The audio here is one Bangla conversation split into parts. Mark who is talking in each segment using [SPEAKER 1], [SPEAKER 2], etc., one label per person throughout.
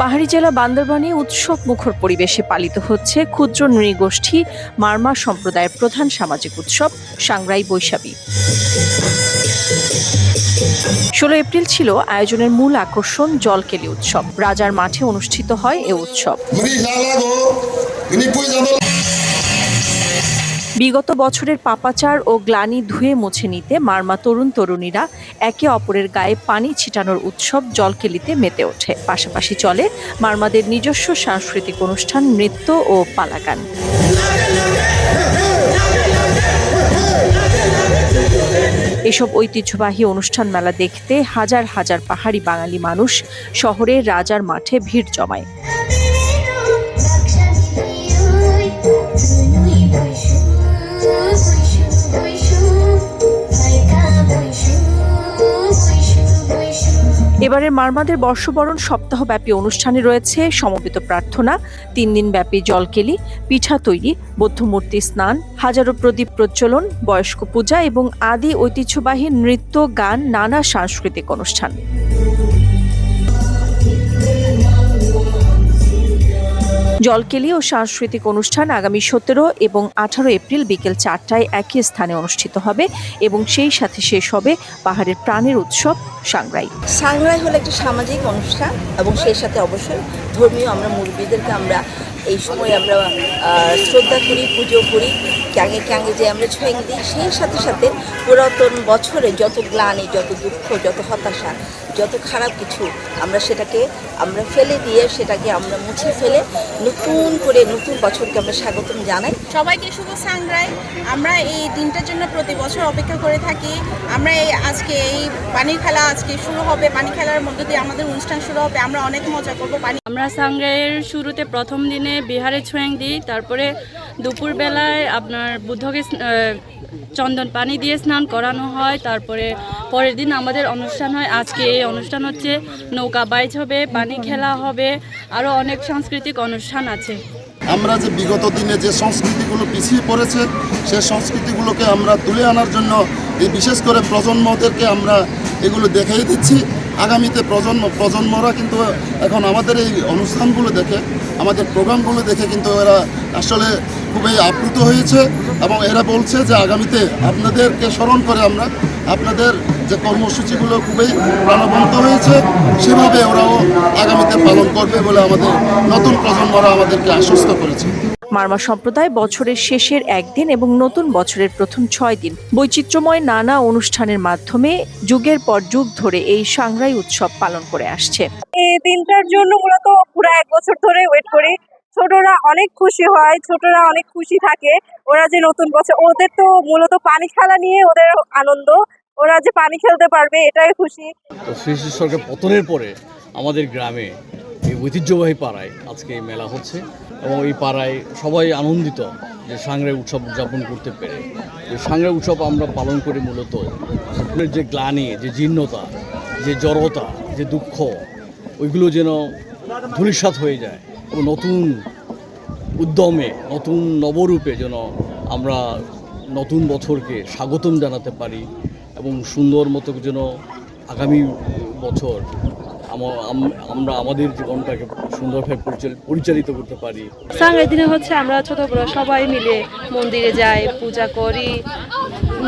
[SPEAKER 1] পাহাড়ি জেলা বান্দরবানে উৎসব মুখর পরিবেশে পালিত হচ্ছে ক্ষুদ্র নৃগোষ্ঠী মারমা সম্প্রদায়ের প্রধান সামাজিক উৎসব সাংরাই বৈশাখী। ষোলো এপ্রিল ছিল আয়োজনের মূল আকর্ষণ জলকেলি উৎসব। রাজার মাঠে অনুষ্ঠিত হয় এ উৎসব। বিগত বছরের পাপাচার ও গ্লানি ধুয়ে মুছে নিতে মারমা তরুণ তরুণীরা একে অপরের গায়ে পানি ছিটানোর উৎসব জলকেলিতে মেতে ওঠে। পাশাপাশি চলে মারমাদের নিজস্ব সাংস্কৃতিক অনুষ্ঠান, নৃত্য ও পালাগান। এসব ঐতিহ্যবাহী অনুষ্ঠান মেলা দেখতে হাজার হাজার পাহাড়ি বাঙালি মানুষ শহরের রাজার মাঠে ভিড় জমায়। এবারের মারমাদের বর্ষবরণ সপ্তাহব্যাপী অনুষ্ঠানে রয়েছে সমবেত প্রার্থনা তিন দিন ব্যাপী জলকেলি, পিঠা তৈরি বৌদ্ধমূর্তি স্নান, হাজারো প্রদীপ প্রজ্বলন, বয়স্ক পূজা এবং আদি ঐতিহ্যবাহী নৃত্য, গান, নানা সাংস্কৃতিক অনুষ্ঠান। জলকেলি ও সাংস্কৃতিক অনুষ্ঠান আগামী সতেরো এবং আঠারো এপ্রিল বিকেল চারটায় একই স্থানে অনুষ্ঠিত হবে এবং সেই সাথে শেষ হবে পাহাড়ের প্রাণের উৎসব সাংরাই।
[SPEAKER 2] সাংরাই হলো একটি সামাজিক অনুষ্ঠান এবং সেই সাথে অবশ্যই ধর্মীয় আমরা মুরব্বীদেরকে আমরা এই সময় আমরা শ্রদ্ধা করি, পুজো করি, ক্যাঙে ক্যাঙে যে আমরা ছয়েং দিই, সেই সাথে সাথে পুরাতন বছরে যত গ্লানি যত দুঃখ যত হতাশা যত খারাপ কিছু আমরা সেটাকে আমরা ফেলে দিয়ে সেটাকে আমরা মুছে ফেলে নতুন করে নতুন বছরকে আমরা স্বাগতম জানাই।
[SPEAKER 3] সবাইকে শুভ সাংগ্রাই। আমরা এই দিনটার জন্য প্রতি বছর অপেক্ষা করে থাকি। আমরা এই আজকে এই পানি খেলা আজকে শুরু হবে। পানি খেলার মধ্য দিয়ে আমাদের অনুষ্ঠান শুরু হবে। আমরা অনেক মজা করব পানি
[SPEAKER 4] আমরা সাংগ্রাইয়ের শুরুতে প্রথম দিনে বিহারে ছোঁয়াং দিই তারপরে দুপুরবেলায় আপনার বুদ্ধকে চন্দন পানি দিয়ে স্নান করানো হয়, তারপরে পরের দিন আমাদের অনুষ্ঠান হয়। আজকে এই অনুষ্ঠান হচ্ছে নৌকা বাইচ হবে, পানি খেলা হবে আরও অনেক সাংস্কৃতিক অনুষ্ঠান আছে।
[SPEAKER 5] আমরা যে বিগত দিনে যে সংস্কৃতিগুলো পিছিয়ে পড়েছে সেই সংস্কৃতিগুলোকে আমরা তুলে আনার জন্য এই বিশেষ করে প্রজন্মদেরকে আমরা এগুলো দেখিয়ে দিচ্ছি। আগামীতে প্রজন্ম, প্রজন্মরা কিন্তু এখন আমাদের এই অনুষ্ঠানগুলো দেখে, আমাদের প্রোগ্রামগুলো দেখে কিন্তু এরা আসলে খুবই আপ্লুত হয়েছে এবং এরা বলছে যে আগামীতে আপনাদেরকে স্মরণ করে আমরা আপনাদের যে কর্মসূচিগুলো খুবই প্রাণবন্ত হয়েছে সেভাবে ওরাও আগামীতে পালন করবে বলে আমাদের নতুন প্রজন্মরা আমাদেরকে আশ্বস্ত করেছে।
[SPEAKER 1] মারমা সম্প্রদায় বছরের শেষের একদিন এবং নতুন বছরের প্রথম ছয় দিন। বৈচিত্র্যময় নানা অনুষ্ঠানের মাধ্যমে যুগের পর যুগ ধরে এই সাংরাই উৎসব পালন করে আসছে।
[SPEAKER 6] এই দিনটার জন্য মূলত পুরো এক বছর ধরে ওয়েট করি। ছোটরা অনেক খুশি হয়, ছোটরা অনেক খুশি থাকে। ওরা যে নতুন বছর, ওদের তো মূলত পানি খেলা নিয়ে ওদের আনন্দ। ওরা যে পানি খেলতে পারবে, এটাই খুশি।
[SPEAKER 7] শ্রী সরকার পতনের পরে আমাদের গ্রামে এই ঐতিহ্যবাহী পাড়ায় আজকে এই মেলা হচ্ছে এবং এই পাড়ায় সবাই আনন্দিত যে সাংগ্রাই উৎসব উদযাপন করতে পেরে। এই সাংগ্রাই উৎসব আমরা পালন করি মূলত যে গ্লানি, যে জীর্ণতা, যে জড়তা, যে দুঃখ, ওইগুলো যেন ধূলিসাৎ হয়ে যায়। নতুন উদ্যমে, নতুন নবরূপে যেন আমরা নতুন বছরকে স্বাগতম জানাতে পারি এবং সুন্দর মতো যেন আগামী বছর আম- আম- আমরা আমাদের জীবনটাকে সুন্দরভাবে পরিচাল- পরিচালিত করতে পারি।
[SPEAKER 4] সাংরাই দিনে হচ্ছে আমরা ছোট বড় সবাই মিলে মন্দিরে যাই, পূজা করি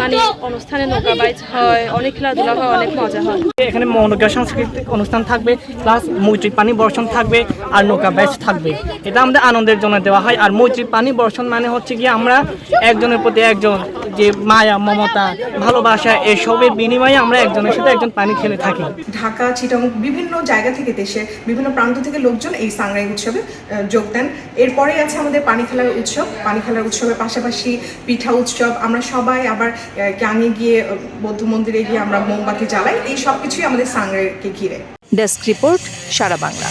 [SPEAKER 4] মানে অনুষ্ঠানে নৌকা বাইচ হয় অনেক খেলাধুলা হয় অনেক মজা হয়।
[SPEAKER 8] এখানে মনোজ্ঞ সাংস্কৃতিক অনুষ্ঠান থাকবে প্লাস মৈত্রী পানি বর্ষণ থাকবে আর নৌকা ব্যাচ থাকবে। এটা আমাদের আনন্দের জন্য দেওয়া হয়। আর মৈত্রী পানি বর্ষণ মানে হচ্ছে গিয়ে আমরা একজনের প্রতি একজন যে মায়া মমতা ভালোবাসা এসবের বিনিময়ে আমরা একজনের সাথে একজন পানি খেলে থাকি।
[SPEAKER 9] ঢাকা চিটাং বিভিন্ন জায়গা থেকে দেশে বিভিন্ন প্রান্ত থেকে লোকজন এই সাংরাই উৎসবে যোগ দেন। এরপরে আছে আমাদের পানি খেলার উৎসব। পানি খেলার উৎসবের পাশাপাশি পিঠা উৎসব। আমরা সবাই আবার ক্যাঙে গিয়ে বৌদ্ধ মন্দিরে গিয়ে আমরা মোমবাতি জ্বালাই, এই সব কিছুই আমাদের সাংরেকে ঘিরে।
[SPEAKER 1] ডেস্ক রিপোর্ট সারা বাংলা।